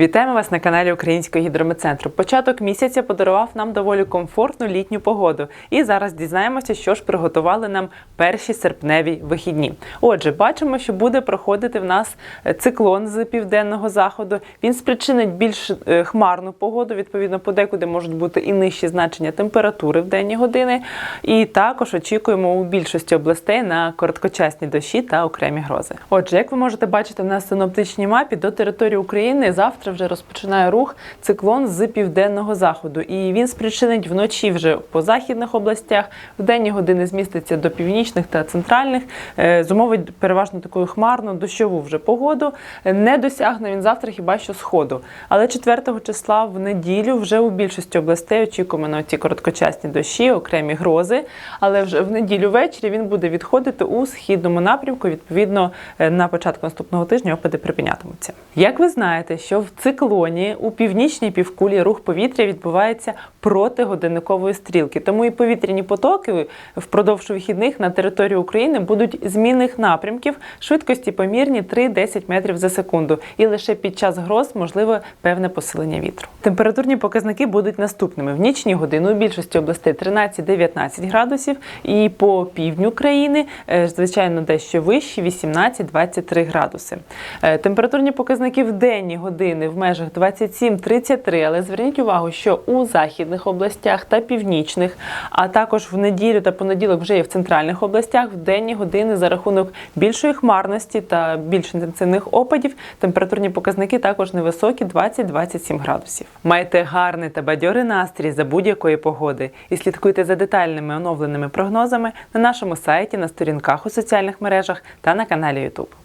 Вітаємо вас на каналі Українського гідрометцентру. Початок місяця подарував нам доволі комфортну літню погоду. І зараз дізнаємося, що ж приготували нам перші серпневі вихідні. Отже, бачимо, що буде проходити в нас е, циклон з південного заходу. Він спричинить більш е, хмарну погоду. Відповідно, подекуди можуть бути і нижчі значення температури в денні години. І також очікуємо у більшості областей на короткочасні дощі та окремі грози. Отже, як ви можете бачити на синоптичній мапі, до території України завтра вже розпочинає рух циклон з південного заходу, і він спричинить вночі вже по західних областях. В денні години зміститься до північних та центральних. Е, Зумовить переважно таку хмарну дощову вже погоду. Не досягне він завтра хіба що сходу. Але 4 числа в неділю вже у більшості областей очікуємо ці короткочасні дощі, окремі грози. Але вже в неділю ввечері він буде відходити у східному напрямку. Відповідно, е, на початку наступного тижня опади припинятимуться. Як ви знаєте, що в циклоні у північній півкулі рух повітря відбувається проти годинникової стрілки, тому і повітряні потоки впродовж вихідних на території України будуть змінних напрямків, швидкості помірні 3-10 метрів за секунду, і лише під час гроз можливе певне посилення вітру. Температурні показники будуть наступними: в нічні години у більшості областей 13-19 градусів, і по півдню країни, е, звичайно, дещо вищі 18-23 градуси. Е, Температурні показники в денні години в межах 27-33, але зверніть увагу, що у західних областях та північних, а також в неділю та понеділок вже є в центральних областях, в денні години за рахунок більшої хмарності та більш інтенсивних опадів, температурні показники також невисокі 20-27 градусів. Майте гарний та бадьорий настрій за будь-якої погоди і слідкуйте за детальними оновленими прогнозами на нашому сайті, на сторінках у соціальних мережах та на каналі YouTube.